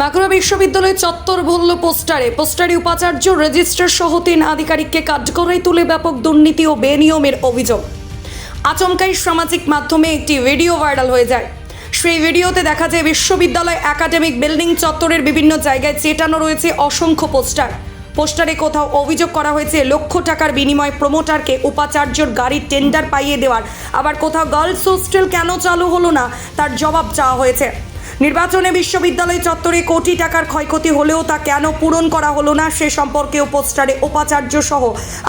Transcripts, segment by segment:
বাঁকুড়া বিশ্ববিদ্যালয় চত্বর ভুলল পোস্টারে। পোস্টারে উপাচার্য রেজিস্ট্রার সহ তিন আধিকারিককে কাঠগড়ায় তুলে ব্যাপক দুর্নীতি ও বেনিয়মের অভিযোগ। আচমকাই সামাজিক মাধ্যমে একটি ভিডিও ভাইরাল হয়ে যায়। সেই ভিডিওতে দেখা যায় বিশ্ববিদ্যালয় একাডেমিক বিল্ডিং চত্বরের বিভিন্ন জায়গায় চেটানো রয়েছে অসংখ্য পোস্টার। পোস্টারে কোথাও অভিযোগ করা হয়েছে, লক্ষ টাকার বিনিময়ে প্রমোটারকে উপাচার্যর গাড়ির টেন্ডার পাইয়ে দেওয়ার। আবার কোথাও গার্লস হোস্টেল কেন চালু হলো না, তার জবাব চাওয়া হয়েছে। নির্বাচনে বিশ্ববিদ্যালয় চত্বরে কোটি টাকার ক্ষয়ক্ষতি হলেও তা কেন পূরণ করা হলো না সে সম্পর্কেও পোস্টারে উপাচার্য সহ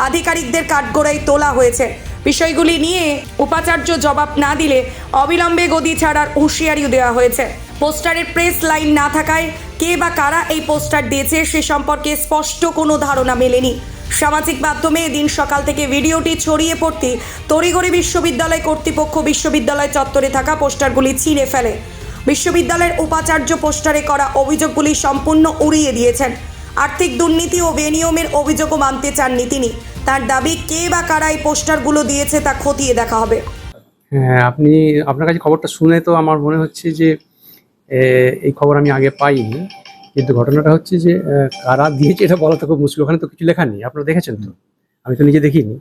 আধিকারিকদের কাঠগড়ায় তোলা হয়েছে। বিষয়গুলি নিয়ে উপাচার্য জবাব না দিলে অবিলম্বে গদি ছাড়ার হুঁশিয়ারিও দেওয়া হয়েছে। পোস্টারের প্রেস লাইন না থাকায় কে বা কারা এই পোস্টার দিয়েছে সে সম্পর্কে স্পষ্ট কোনো ধারণা মেলেনি। সামাজিক মাধ্যমে এদিন সকাল থেকে ভিডিওটি ছড়িয়ে পড়তে তড়িঘড়ি বিশ্ববিদ্যালয় কর্তৃপক্ষ বিশ্ববিদ্যালয় চত্বরে থাকা পোস্টারগুলি ছিঁড়ে ফেলে। বিশ্ববিদ্যালয়ের উপাচার্য পোস্টারে করা অভিযোগগুলি সম্পূর্ণ উড়িয়ে দিয়েছেন। আর্থিক দুর্নীতি ও বেনিয়মের অভিযোগও মানতে চাননি তিনি। তার দাবি কে বা কারা এই পোস্টারগুলো দিয়েছে তা খতিয়ে দেখা হবে। হ্যাঁ আপনি আপনার কাছে খবরটা শুনে তো আমার মনে হচ্ছে যে এই খবর আমি আগে পাইনি। কিন্তু ঘটনাটা হচ্ছে যে কারা দিয়েছে এটা বলা তো খুব মুশকিল। ওখানে তো কিছু লেখা নেই। আপনারা দেখেছেন তো? আমি তো নিজে দেখিনি।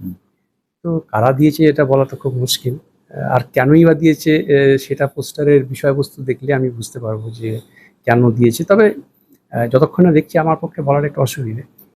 তো কারা দিয়েছে এটা বলা তো খুব মুশকিল। আর কেনই বা দিয়েছে সেটা পোস্টারের বিষয়বস্তু দেখলে আমি বুঝতে পারব যে কেন দিয়েছে। তবে যতক্ষণ না দেখছি আমার পক্ষে বলার একটা অসুবিধে।